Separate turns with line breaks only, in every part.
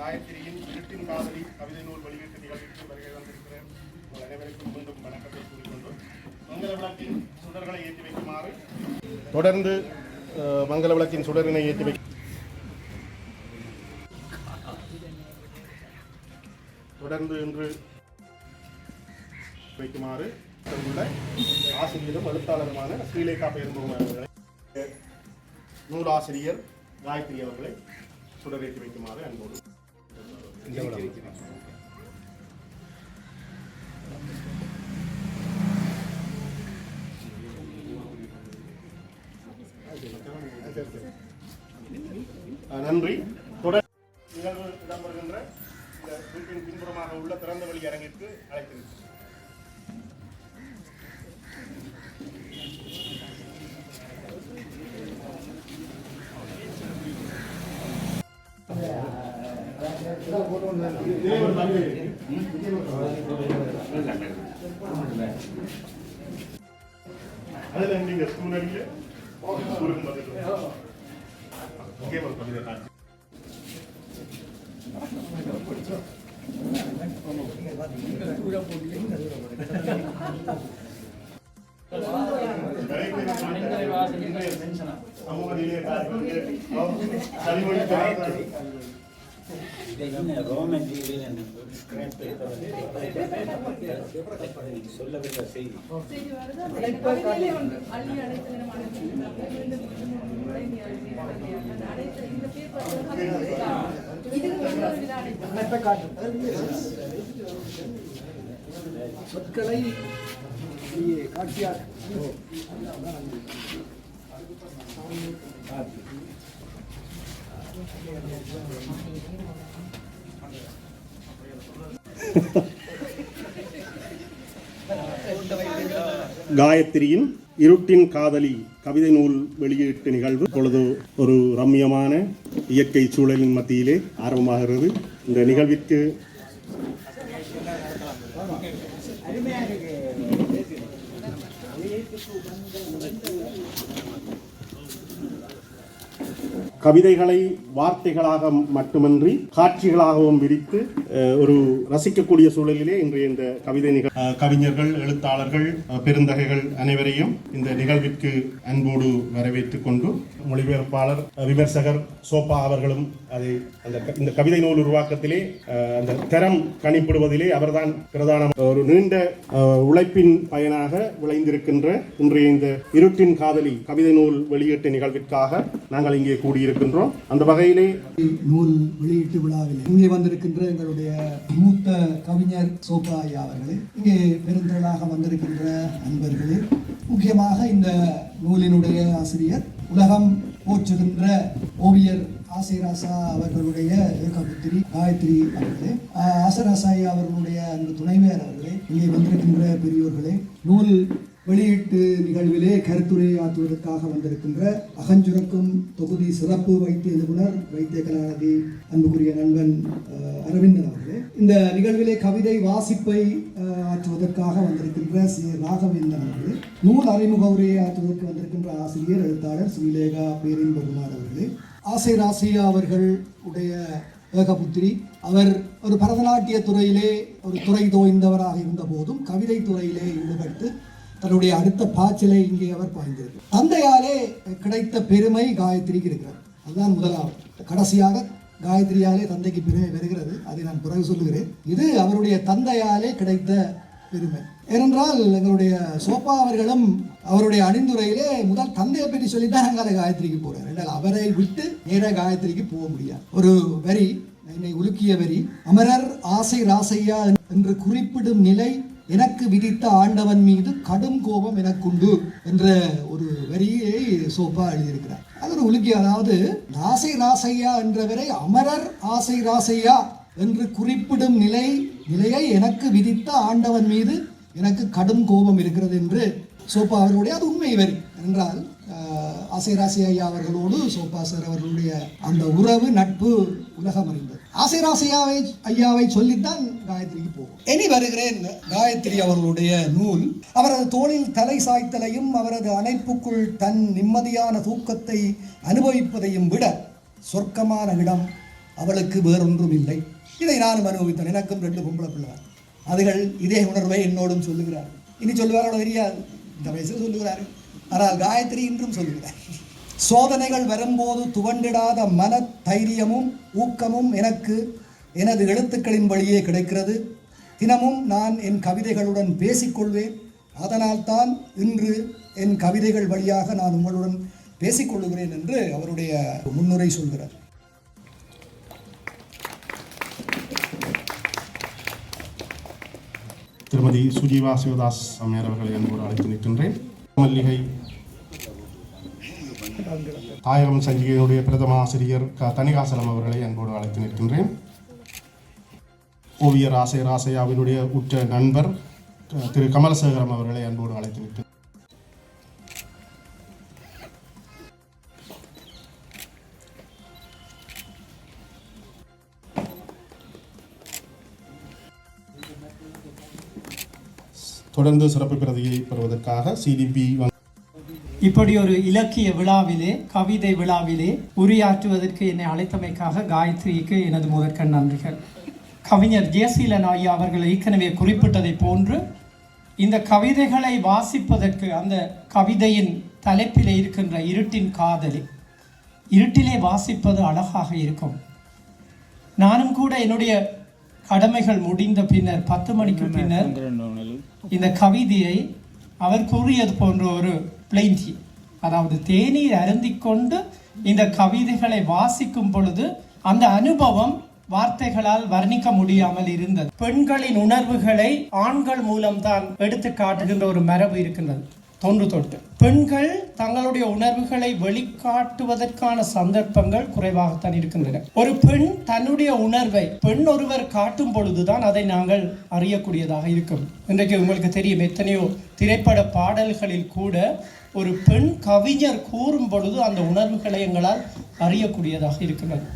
காயத்ரியின் இருட்டின் காதலி கவிதை நூல் வெளியீட்டு நிகழ்ச்சிக்கு வருகை வந்திருக்கிற உங்கள் அனைவருக்கும் மீண்டும் வணக்கத்தை கூறிக்கொண்டு மங்கள விளக்கின் சுடர்களை ஏற்றி வைக்குமாறு தொடர்ந்து மங்கள விளக்கின் சுடரினை ஏற்றி வை தொடர்ந்து இன்று வைக்குமாறு உள்ள ஆசிரியரும் எழுத்தாளருமான ஸ்ரீலேகா பெரும்பும் அவர்களை நூலாசிரியர் காயத்ரி அவர்களை சுடரேற்றி வைக்குமாறு அன்போடு நன்றி அதுல நீங்க ஸ்கூலரில் ஸ்கூலுக்கு பதில் இங்கே ஒரு கவிதை காட்சி சமூக நிலைய
செய்தி
பேப்பர் இது இன்னொரு வித அழைப்பு.
சொற்களை காட்சியாக
காயத்ரியின் இருட்டின் காதலி கவிதை நூல் வெளியீட்டு நிகழ்வு. இப்பொழுது ஒரு ரம்மியமான இயற்கை சூழலின் மத்தியிலே ஆரம்பமாகிறது. இந்த நிகழ்விற்கு கவிதைகளை வார்த்தைகளாக மட்டுமன்றி காட்சிகளாகவும் விரித்து ஒரு ரசிக்கக்கூடிய சூழலிலே இன்றைய இந்த கவிதை நிகழ் கவிஞர்கள் எழுத்தாளர்கள் பெருந்தகைகள் அனைவரையும் இந்த நிகழ்விற்கு அன்போடு வரவேற்றுக் கொண்டு மொழிபெயர்ப்பாளர் விமர்சகர் சோபா அவர்களும் அதை அந்த இந்த கவிதை நூல் உருவாக்கத்திலே அந்த தரம் கணிப்பிடுவதிலே அவர்தான் பிரதான ஒரு நீண்ட உழைப்பின் பயனாக விளைந்திருக்கின்ற இன்றைய இந்த இருட்டின் காதலி கவிதை நூல் வெளியீட்டு நிகழ்விற்காக நாங்கள் இங்கே இருக்கின்றோம் அந்த வகையிலே
நூல் வெளியீட்டு விழாவில் இங்கே வந்திருக்கின்ற எங்களுடைய மூத்த கவிஞர் சோபா ஐயா அவர்களே இங்கே பெருந்திரளாக வந்திருக்கின்ற அன்பர்களே முக்கியமாக இந்த நூலினுடைய ஆசிரியர் உலகம் போற்றுகின்ற ஓவியர் ஆசிராசா அவர்களுடைய ஏகபுத்திரி காயத்ரி அவர்களே ஆசிராசாயி அவர்களுடைய அந்த துணைவியார் அவர்களே இங்கே வந்திருக்கின்ற பெரியோர்களே நூல் வெளியீட்டு நிகழ்விலே கருத்துரை ஆற்றுவதற்காக வந்திருக்கின்ற அகஞ்சுரக்கும் தொகுதி சிறப்பு வைத்திய நிபுணர் வைத்திய கலாநிதி அன்புக்குரிய நண்பன் அரவிந்தன் அவர்களே. இந்த நிகழ்விலே கவிதை வாசிப்பை ஆற்றுவதற்காக வந்திருக்கின்ற சி. ராகவேந்தன் அவர்களே. நூல் அறிமுக உரையை ஆற்றுவதற்கு வந்திருக்கின்ற ஆசிரியர் எழுத்தாளர் ஸ்ரீலேகா பேரின்பகுமார் அவர்களே. ஆசை ராசியா அவர்கள் உடைய ஏகபுத்திரி. அவர் ஒரு பரதநாட்டிய துறையிலே ஒரு துறை தோய்ந்தவராக இருந்த போதும் கவிதை துறையிலே ஈடுபட்டு தன்னுடைய அடுத்த பாய்ச்சலை இங்கே அவர் பாய்ந்திருக்கிறார். தந்தையாலே கிடைத்த பெருமை காயத்ரிக்கு இருக்கிறது. அதுதான் முதலாவது. கடைசியாக காயத்ரியாலே தந்தைக்கு பெருமை வருகிறது. அதை நான் பிறகு சொல்லுகிறேன். இது அவருடைய தந்தையாலே கிடைத்த பெருமை. ஏனென்றால் எங்களுடைய சோபா அவர்களும் அவருடைய அணிந்துரையிலே முதல் தந்தையை பற்றி சொல்லித்தான் நாங்கள் காயத்ரிக்கு போகிறார் என்றால் அவரை விட்டு நேராக காயத்ரிக்கு போக முடியாது. ஒரு வரி என்னை உலுக்கிய வரி அமரர் ஆசை ராசையா என்று குறிப்பிடும் நிலை எனக்கு விதித்த ஆண்டவன் மீது கடும் கோபம் எனக்குண்டு என்ற ஒரு வரியை சோபா எழுதியிருக்கிறார். அது ஒரு உலுக்கி அதாவது ராசை ராசையா என்றவரை அமரர் ஆசை ராசையா என்று குறிப்பிடும் நிலை நிலையை எனக்கு விதித்த ஆண்டவன் மீது எனக்கு கடும் கோபம் இருக்கிறது என்று சோப்பா அவர்களுடைய அது உண்மை வரி. என்றால் ஆசை ராசி ஐயா அவர்களோடு சோப்பா சார் அவர்களுடைய அந்த உறவு நட்பு உலகம் அறிந்தது. ஆசை ராசையாவை ஐயாவை சொல்லித்தான் காயத்ரிக்கு போகும். இனி வருகிறேன் காயத்ரி அவர்களுடைய நூல். அவரது தோளில் தலை சாய்த்தலையும் அவரது அணைப்புக்குள் தன் நிம்மதியான தூக்கத்தை அனுபவிப்பதையும் விட சொர்க்கமான இடம் அவளுக்கு வேறொன்றும் இல்லை இதை நானும் அனுபவித்தேன். எனக்கும் ரெண்டு பொம்பளை பிள்ளை அதுகள் இதே உணர்வை என்னோடும் சொல்லுகிறார் இனி சொல்லுவாரோட தெரியாது. இந்த வயசில் சொல்லுகிறாரு ஆனால் காயத்ரி இன்றும் சொல்லுகிறார். சோதனைகள் வரும்போது துவண்டிடாத மன தைரியமும் ஊக்கமும் எனக்கு எனது எழுத்துக்களின் வழியே கிடைக்கிறது. தினமும் நான் என் கவிதைகளுடன் பேசிக்கொள்வேன். அதனால்தான் இன்று என் கவிதைகள் வழியாக நான் உங்களுடன் பேசிக்கொள்கிறேன் என்று அவருடைய முன்னுரை சொல்கிறார்.
திருமதி சுஜீவா சிவதாஸ் அம்மையார் அவர்களை அன்போடு அழைத்து நிற்கின்றேன். மல்லிகை தாயகம் சஞ்சிகையுடைய பிரதம ஆசிரியர் க. தணிகாசலம் அவர்களை அன்போடு அழைத்து நிற்கின்றேன். ஓவியர் ஆசை ராசையாவினுடைய உற்ற நண்பர் திரு. கமலசேகரம் அவர்களை அன்போடு அழைத்து நிற்கின்றேன். தொடர்ந்து சிறப்பு பிரதியை பெறுவதற்காக சிடிபி
இப்படி ஒரு இலக்கிய விழாவிலே கவிதை விழாவிலே உரையாற்றுவதற்கு என்னை அழைத்தமைக்காக காயத்ரிக்கு எனது முதற்கண் நன்றிகள். கவிஞர் ஜெயசீலன் ஐயா அவர்கள் ஏற்கனவே குறிப்பிட்டதை போன்று இந்த கவிதைகளை வாசிப்பதற்கு அந்த கவிதையின் தலைப்பிலே இருக்கின்ற இருட்டின் காதலி இருட்டிலே வாசிப்பது அழகாக இருக்கும். நானும் கூட என்னுடைய கடமைகள் முடிந்த பின்னர் பத்து மணிக்கு பின்னர் இந்த கவிதையை அவர் கூறியது போன்ற ஒரு பிளைன்டி அதாவது தேநீர் அருந்திக்கொண்டு இந்த கவிதைகளை வாசிக்கும் பொழுது அந்த அனுபவம் வார்த்தைகளால் வர்ணிக்க முடியாமல் இருந்தது. பெண்களின் உணர்வுகளை ஆண்கள் மூலம்தான் எடுத்து காட்டுகின்ற ஒரு மரபு இருக்கின்றது. தொன்று தொட்டு. பெண்கள் தங்களுடைய உணர்வுகளை வெளிக்காட்டுவதற்கான சந்தர்ப்பங்கள் குறைவாகத்தான் இருக்கின்றன. ஒரு பெண் தன்னுடைய உணர்வை பெண் ஒருவர் காட்டும் பொழுதுதான் அதை நாங்கள் அறியக்கூடியதாக இருக்கும். இன்றைக்கு உங்களுக்கு தெரியும் எத்தனையோ திரைப்பட பாடல்களில் கூட ஒரு பெண் கவிஞர் கூறும் பொழுது அந்த உணர்வுகளை எங்களால் அறியக்கூடியதாக இருக்கின்றது.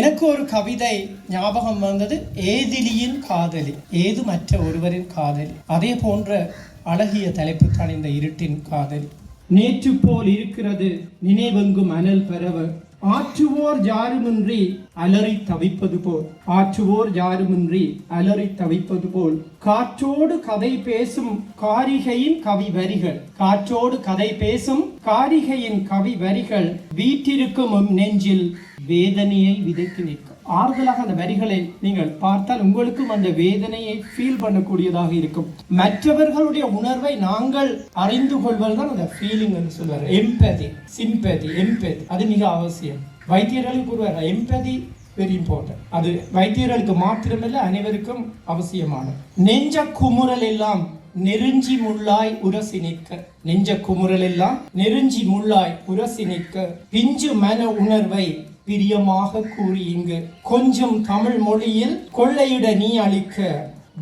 எனக்கு ஒரு கவிதை ஞாபகம் வந்தது ஏதிலியின் காதலி ஏது மற்ற ஒருவரின் காதலி. அதே போன்ற அழகிய தலைப்பு தான் இந்த இருட்டின் காதல். நேற்று போல் இருக்கிறது நினைவெங்கும் அனல் பரவ. ஆற்றுவோர் ஜாருமின்றி அலறி தவிப்பது போல். ஆற்றுவோர் ஜாருமின்றி அலறி தவிப்பது போல். காற்றோடு கதை பேசும் காரிகையின் கவி வரிகள். காற்றோடு கதை பேசும் காரிகையின் கவி வரிகள். வீற்றிருக்கும் நெஞ்சில் வேதனையை விதைத்து நிற்கும். ஆறுதலாக அந்த வரிகளை நீங்கள் பார்த்தால் உங்களுக்கும் அந்த வேதனையை ஃபீல் பண்ணக்கூடியதாக இருக்கும். மற்றவர்களுடைய உணர்வை நாங்கள் அறிந்து கொள்வதுதான் அந்த ஃபீலிங் என்று சொல்வார் எம்பதி சிம்பதி எம்பதி அது மிக அவசியம். வைத்தியர்களுக்கு கூறுவார் எம்பதி வெரி இம்பார்ட்டன்ட் அது வைத்தியர்களுக்கு மாத்திரமல்ல அனைவருக்கும் அவசியமானது. நெஞ்ச குமுறல் எல்லாம் நெருஞ்சி முள்ளாய் உரசி நிற்க. நெஞ்ச குமுறல் எல்லாம் நெருஞ்சி முள்ளாய் உரசி நிற்க. பிஞ்சு மன உணர்வை பிரியமாக கூறி இங்கு கொஞ்சம் தமிழ் மொழியில் கொள்ளையிட நீ அளிக்க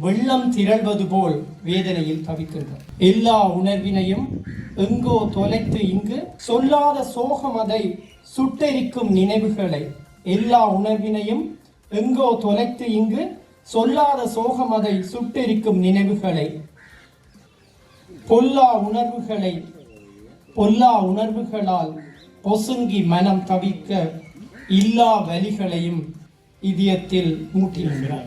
வெள்ளம் திரள்வது போல் வேதனையில் தவிக்கின்றோம் எல்லா உணர்வினையும் எங்கோ தொலைத்து இங்கு சொல்லாத சோகம் அதை சுட்டெரிக்கும் நினைவுகளை எல்லா உணர்வினையும் எங்கோ தொலைத்து இங்கு சொல்லாத சோகம் அதை சுட்டெரிக்கும் நினைவுகளை பொல்லா உணர்வுகளை பொல்லா உணர்வுகளால் பொசுங்கி மனம் தவிக்க இல்லா வலிகளையும் இதயத்தில் மூட்டியிருக்கிறார்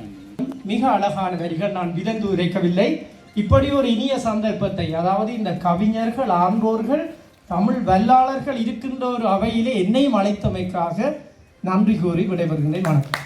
மிக அழகான வரிகள் நான் விதந்து உரைக்கவில்லை. இப்படி ஒரு இனிய சந்தர்ப்பத்தை அதாவது இந்த கவிஞர்கள் ஆன்றோர்கள் தமிழ் வல்லாளர்கள் இருக்கின்ற ஒரு அவையிலே என்னையும் அழைத்தமைக்காக நன்றி கூறி விடைபெறுகின்றேன் வணக்கம்.